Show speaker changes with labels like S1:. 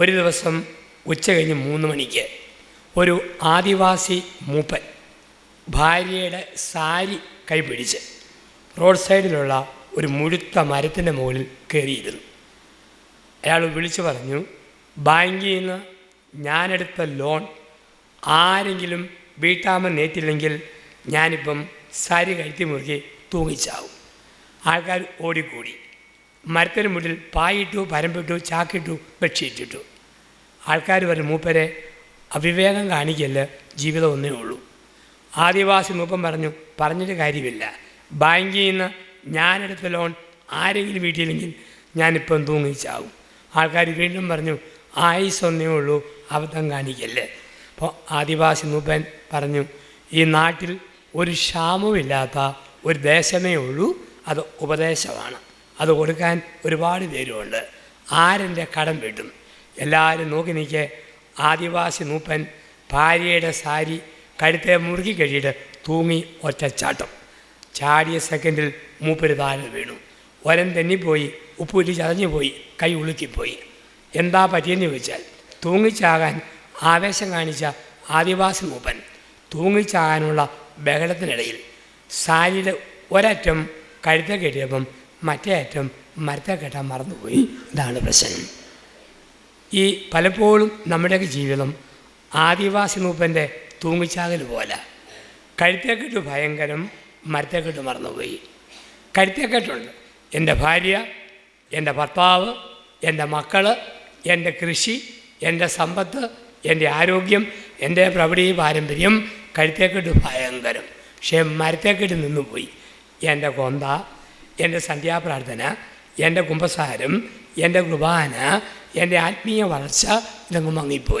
S1: ഒരു ദിവസം ഉച്ച കഴിഞ്ഞ് മൂന്ന് മണിക്ക് ഒരു ആദിവാസി മൂപ്പൻ ഭാര്യയുടെ സാരി കൈപിടിച്ച് റോഡ് സൈഡിലുള്ള ഒരു മുഴുത്ത മരത്തിന്റെ മുകളിൽ കയറിയിരുന്നു. അയാൾ വിളിച്ചു പറഞ്ഞു ബാങ്കിൽ നിന്ന് ഞാനെടുത്ത ലോൺ ആരെങ്കിലും വീട്ടാമൻ നേറ്റില്ലെങ്കിൽ ഞാനിപ്പം സാരി കഴുത്തി മുറുകി തൂങ്ങിച്ചാവും. ആൾക്കാർ ഓടിക്കൂടി. മരത്തിന് മുന്നിൽ പായിട്ടു പരമ്പിട്ടു ചാക്കിട്ടു ബെഡ്ഷീറ്റിട്ടു. ആൾക്കാർ പറഞ്ഞു മൂപ്പരെ അവിവേകം കാണിക്കല്ല് ജീവിതം ഒന്നേ ഉള്ളൂ. ആദിവാസി മൂപ്പൻ പറഞ്ഞു പറഞ്ഞിട്ട് കാര്യമില്ല. ബാങ്കിൽ നിന്ന് ഞാനെടുത്ത ലോൺ ആരെങ്കിലും വീട്ടിലെങ്കിൽ ഞാനിപ്പം തൂങ്ങിച്ചാവും. ആൾക്കാർ വീണ്ടും പറഞ്ഞു ആയുസ് ഒന്നേ ഉള്ളൂ അബദ്ധം കാണിക്കല്ലേ. അപ്പോൾ ആദിവാസി മൂപ്പൻ പറഞ്ഞു ഈ നാട്ടിൽ ഒരു ക്ഷാമവുമില്ലാത്ത ഒരു ദേശമേ ഉള്ളൂ അത് ഉപദേശമാണ്. അത് കൊടുക്കാൻ ഒരുപാട് പേരുമുണ്ട് ആരെന്റെ കടം വീട്ടും? എല്ലാവരും നോക്കി നിൽക്കെ. ആദിവാസി മൂപ്പൻ ഭാര്യയുടെ സാരി കഴുത്തെ മുറുക്കി കഴിയിട്ട് തൂങ്ങി ഒറ്റച്ചാട്ടം ചാടിയ സെക്കൻഡിൽ മൂപ്പര് താഴെ വീണു. ഒരം തെന്നിപ്പോയി ഉപ്പുറ്റി ചതഞ്ഞു പോയി കൈ ഉളുക്കിപ്പോയി. എന്താ പറ്റിയെന്ന് ചോദിച്ചാൽ തൂങ്ങിച്ചാകാൻ ആവേശം കാണിച്ച ആദിവാസി മൂപ്പൻ തൂങ്ങിച്ചാകാനുള്ള ബഹളത്തിനിടയിൽ സാരിയുടെ ഒരറ്റം കഴുത്തെ കെട്ടിയപ്പം മറ്റേ അറ്റം മരത്തെ കെട്ടാൻ മറന്നുപോയി. ഇതാണ് പ്രശ്നം. ഈ പലപ്പോഴും നമ്മുടെയൊക്കെ ജീവിതം ആദിവാസി മൂപ്പന്റെ തൂങ്ങിച്ചാകൽ പോലെ. കഴുത്തേക്കെട്ട് ഭയങ്കരം മരത്തേക്കെട്ട് മറന്നുപോയി. കഴുത്തേക്കെട്ടുണ്ട്. എന്റെ ഭാര്യ എന്റെ ഭർത്താവ് എന്റെ മക്കൾ എന്റെ കൃഷി എന്റെ സമ്പത്ത് എന്റെ ആരോഗ്യം എന്റെ പ്രവൃത്തി പാരമ്പര്യം കഴുത്തേക്കെട്ട് ഭയങ്കരം. പക്ഷേ മരത്തേക്കെട്ട് നിന്നുപോയി. എന്റെ കൊന്ത എന്റെ സന്ധ്യാപ്രാർത്ഥന എന്റെ കുംഭസാരം എന്റെ കുർബാന എന്റെ ആത്മീയ വളർച്ച ഇതങ്ങ് മങ്ങിപ്പോയി.